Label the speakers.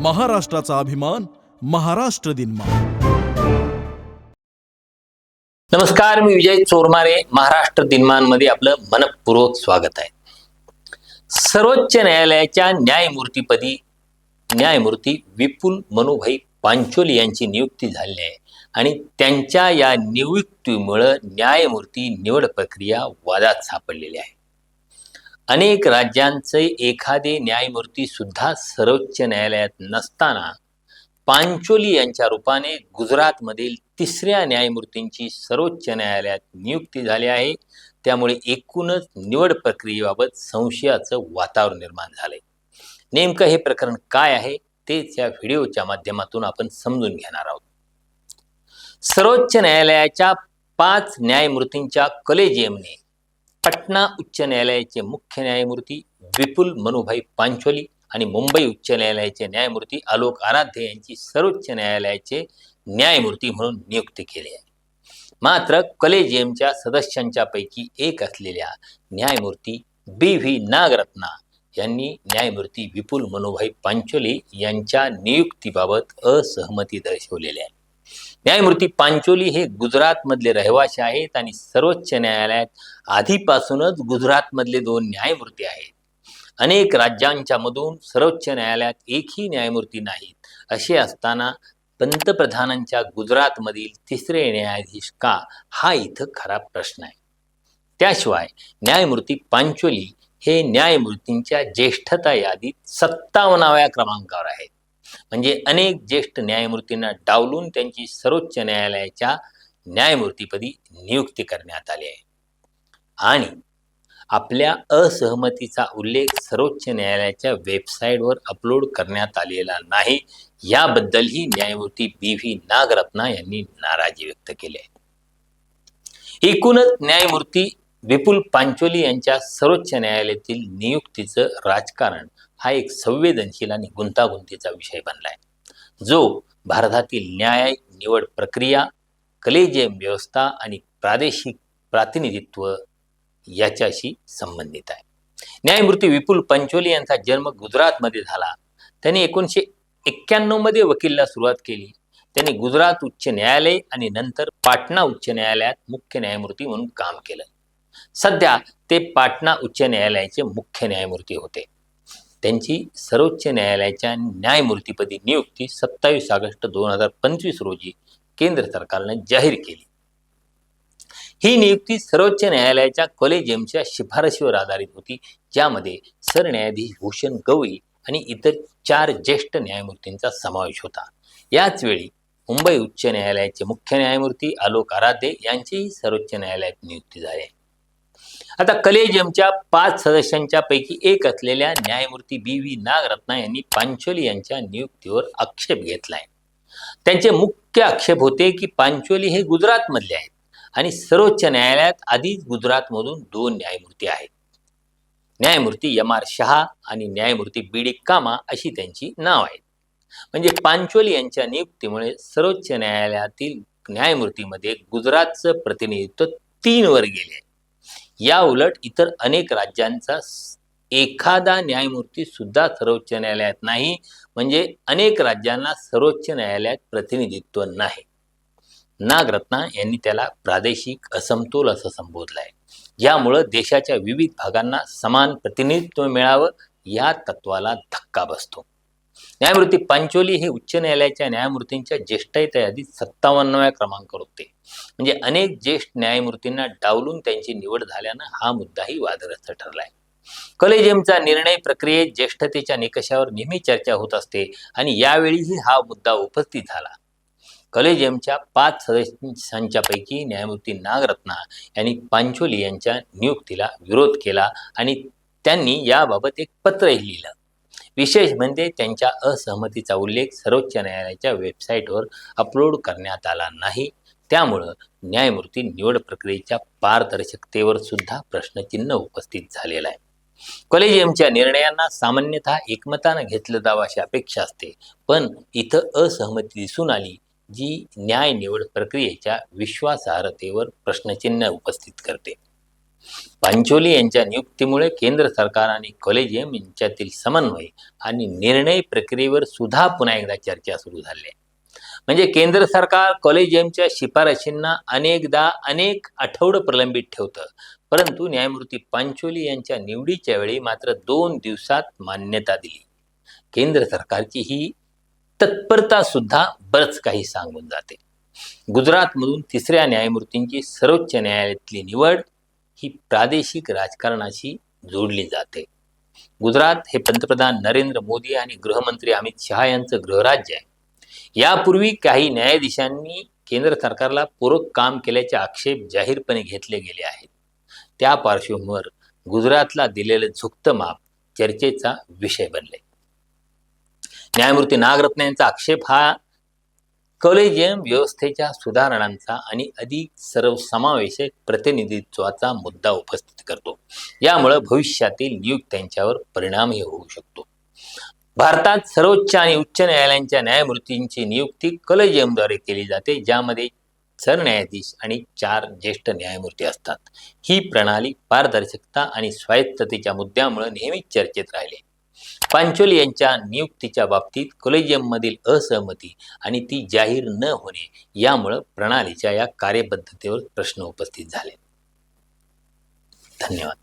Speaker 1: महाराष्ट्राचा अभिमान महाराष्ट्र दिन
Speaker 2: नमस्कार मी विजय चोरमारे महाराष्ट्र दिनमानमध्ये आपलं मनपूर्वक स्वागत आहे. सर्वोच्च न्यायालयाच्या न्यायमूर्तीपदी न्यायमूर्ती विपुल मनुभाई पांचोली यांची नियुक्ती झाली आहे. आणि त्यांच्या या नियुक्तीमुळं न्यायमूर्ती निवड प्रक्रिया वादात सापडलेली आहे. अनेक राज्यांचे एखादे न्यायमूर्ती सुद्धा सर्वोच्च न्यायालयात नसताना पांचोली यांच्या रूपाने गुजरातमधील तिसऱ्या न्यायमूर्तींची सर्वोच्च न्यायालयात नियुक्ती झाली आहे. त्यामुळे एकूणच निवड प्रक्रियेबाबत संशयाचं वातावरण निर्माण झालंय. नेमकं हे प्रकरण काय आहे तेच या व्हिडिओच्या माध्यमातून आपण समजून घेणार आहोत. सर्वोच्च न्यायालयाच्या पाच न्यायमूर्तींच्या कलेजियमने पटना उच्च न्यायालयाचे मुख्य न्यायमूर्ती विपुल मनुभाई पांचोली आणि मुंबई उच्च न्यायालयाचे न्यायमूर्ती आलोक आराध्य यांची सर्वोच्च न्यायालयाचे न्यायमूर्ती म्हणून नियुक्ती केली आहे. मात्र कलेजियमच्या सदस्यांच्या पैकी एक असलेल्या न्यायमूर्ती बी व्ही नागरत्ना यांनी न्यायमूर्ती विपुल मनोभाई पांचोली यांच्या नियुक्तीबाबत असहमती दर्शवलेली आहे. न्यायमूर्ती पांचोली हे गुजरातमधले रहिवासी आहेत आणि सर्वोच्च न्यायालयात आधीपासूनच गुजरातमधले दोन न्यायमूर्ती आहेत. अनेक राज्यांच्या मधून सर्वोच्च न्यायालयात एकही न्यायमूर्ती नाहीत. असे असताना पंतप्रधानांच्या गुजरातमधील तिसरे न्यायाधीश का? हा इथं खरा प्रश्न आहे. त्याशिवाय न्यायमूर्ती पांचोली हे न्यायमूर्तींच्या ज्येष्ठता यादीत सत्तावन्नाव्या क्रमांकावर आहेत. म्हणजे अनेक ज्येष्ठ न्यायमूर्तींना डावलून त्यांची सर्वोच्च न्यायालयाच्या न्यायमूर्तीपदी नियुक्ती करण्यात आली आहे. आणि आपल्या असहमतीचा उल्लेख सर्वोच्च न्यायालयाच्या वेबसाईटवर अपलोड करण्यात आलेला नाही याबद्दलही न्यायमूर्ती बी व्ही नागरत्ना यांनी नाराजी व्यक्त केली आहे. एकूणच न्यायमूर्ती विपुल पांचोली यांच्या सर्वोच्च न्यायालयातील नियुक्तीचं राजकारण हा एक संवेदनशील आणि गुंतागुंतीचा विषय बनलाय. जो भारतातील न्याय निवड प्रक्रिया कलेजियम व्यवस्था आणि प्रादेशिक प्रातिनिधित्व याच्याशी संबंधित आहे. न्यायमूर्ती विपुल पंचोली यांचा जन्म गुजरातमध्ये झाला. त्यांनी एकोणीसशे एक्क्याण्णवमध्ये वकीलला सुरुवात केली. त्यांनी गुजरात उच्च न्यायालय आणि नंतर पाटणा उच्च न्यायालयात मुख्य न्यायमूर्ती म्हणून काम केलं. सध्या ते पाटणा उच्च न्यायालयाचे मुख्य न्यायमूर्ती होते. त्यांची सर्वोच्च न्यायालयाच्या न्यायमूर्तीपदी नियुक्ती सत्तावीस ऑगस्ट दोन हजार पंचवीस रोजी केंद्र सरकारने जाहीर केली. ही नियुक्ती सर्वोच्च न्यायालयाच्या कॉलेजियमच्या शिफारशीवर आधारित होती ज्यामध्ये सरन्यायाधीश भूषण गवई आणि इतर चार ज्येष्ठ न्यायमूर्तींचा समावेश होता. याच वेळी मुंबई उच्च न्यायालयाचे मुख्य न्यायमूर्ती आलोक आराधे यांचीही सर्वोच्च न्यायालयात नियुक्ती झाली. आता कलेजियमच्या पाच सदस्यांच्या पैकी एक असलेल्या न्यायमूर्ती बी व्ही नागरत्ना यांनी पांचोली यांच्या नियुक्तीवर आक्षेप घेतलाय. त्यांचे मुख्य आक्षेप होते की पांचोली हे गुजरातमधले आहेत आणि सर्वोच्च न्यायालयात आधीच गुजरातमधून दोन न्यायमूर्ती आहेत. न्यायमूर्ती एम आर शहा आणि न्यायमूर्ती बी डी कामा अशी त्यांची नाव आहेत. म्हणजे पांचोली यांच्या नियुक्तीमुळे सर्वोच्च न्यायालयातील न्यायमूर्तीमध्ये गुजरातचं प्रतिनिधित्व तीन वर गेले आहे. या उलट इतर अनेक राज्यांचा एखादा न्यायमूर्ती सुद्धा सर्वोच्च न्यायालयात नाही. म्हणजे अनेक राज्यांना सर्वोच्च न्यायालयात प्रतिनिधित्व नाही. नागरत्ना यांनी त्याला प्रादेशिक असमतोल असं संबोधलं आहे यामुळं देशाच्या विविध भागांना समान प्रतिनिधित्व मिळावं या तत्वाला धक्का बसतो. न्यायमूर्ती पांचोली हे उच्च न्यायालयाच्या न्यायमूर्तींच्या ज्येष्ठता यादीत सत्तावन्नव्या क्रमांकावर होते. म्हणजे अनेक ज्येष्ठ न्यायमूर्तींना डावलून त्यांची निवड झाल्यानं हा मुद्दाही वादग्रस्त ठरलाय. कलेजियमचा निर्णय प्रक्रियेत ज्येष्ठतेच्या निकषावर नेहमी चर्चा होत असते आणि यावेळीही हा मुद्दा उपस्थित झाला. कलेजियमच्या पाच सदस्यांच्या पैकी न्यायमूर्ती नागरत्ना यांनी पांचोली यांच्या नियुक्तीला विरोध केला आणि त्यांनी याबाबत एक पत्रही लिहिलं. विशेष म्हणजे त्यांच्या असहमतीचा उल्लेख सर्वोच्च न्यायालयाच्या वेबसाईटवर अपलोड करण्यात आला नाही. त्यामुळं न्यायमूर्ती निवड प्रक्रियेच्या पारदर्शकतेवर सुद्धा प्रश्नचिन्ह उपस्थित झालेलं आहे. कॉलेजियमच्या निर्णयांना सामान्यतः एकमतानं घेतलं जावं अशी अपेक्षा असते. पण इथं असहमती दिसून आली जी न्याय निवड प्रक्रियेच्या विश्वासार्हतेवर प्रश्नचिन्ह उपस्थित करते. पांचोली यांच्या नियुक्तीमुळे केंद्र सरकार आणि कॉलेजियम यांच्यातील समन्वय आणि निर्णय प्रक्रियेवर सुद्धा पुन्हा एकदा चर्चा सुरू झाली आहे. म्हणजे केंद्र सरकार कॉलेजियमच्या शिफारशींना अनेकदा अनेक आठवडं प्रलंबित ठेवतं. परंतु न्यायमूर्ती पांचोली यांच्या निवडीच्या वेळी मात्र दोन दिवसात मान्यता दिली. केंद्र सरकारची ही तत्परता सुद्धा बरंच काही सांगून जाते. गुजरातमधून तिसऱ्या न्यायमूर्तींची सर्वोच्च न्यायालयातली निवड ही प्रादेशिक राजकारणाशी जोडली जाते. गुजरात हे पंतप्रधान नरेंद्र मोदी आणि गृहमंत्री अमित शहा यांचं गृहराज्य आहे. यापूर्वी काही न्यायाधीशांनी केंद्र सरकारला पूरक काम केल्याचे आक्षेप जाहीरपणे घेतले गेले आहेत. त्या पार्श्वभूमीवर गुजरातला दिलेलं झुकतं माप चर्चेचा विषय बनले. न्यायमूर्ती नागरत्न यांचा आक्षेप हा कॉलेजियम व्यवस्थेच्या सुधारणांचा आणि अधिक सर्वसमावेशक प्रतिनिधित्वाचा मुद्दा उपस्थित करतो. यामुळे भविष्यातील नियुक्त्यांच्यावर परिणामही होऊ शकतो. भारतात सर्वोच्च आणि उच्च न्यायालयांच्या न्यायमूर्तींची नियुक्ती कॉलेजियमद्वारे केली जाते ज्यामध्ये सरन्यायाधीश आणि चार ज्येष्ठ न्यायमूर्ती असतात. ही प्रणाली पारदर्शकता आणि स्वायत्ततेच्या मुद्द्यामुळे नेहमीच चर्चेत राहिले. पांचोली यांच्या नियुक्तीच्या बाबतीत कॉलेजियममधील असहमती आणि ती जाहीर न होणे यामुळं प्रणालीच्या या कार्यपद्धतीवर प्रश्न उपस्थित झाले. धन्यवाद.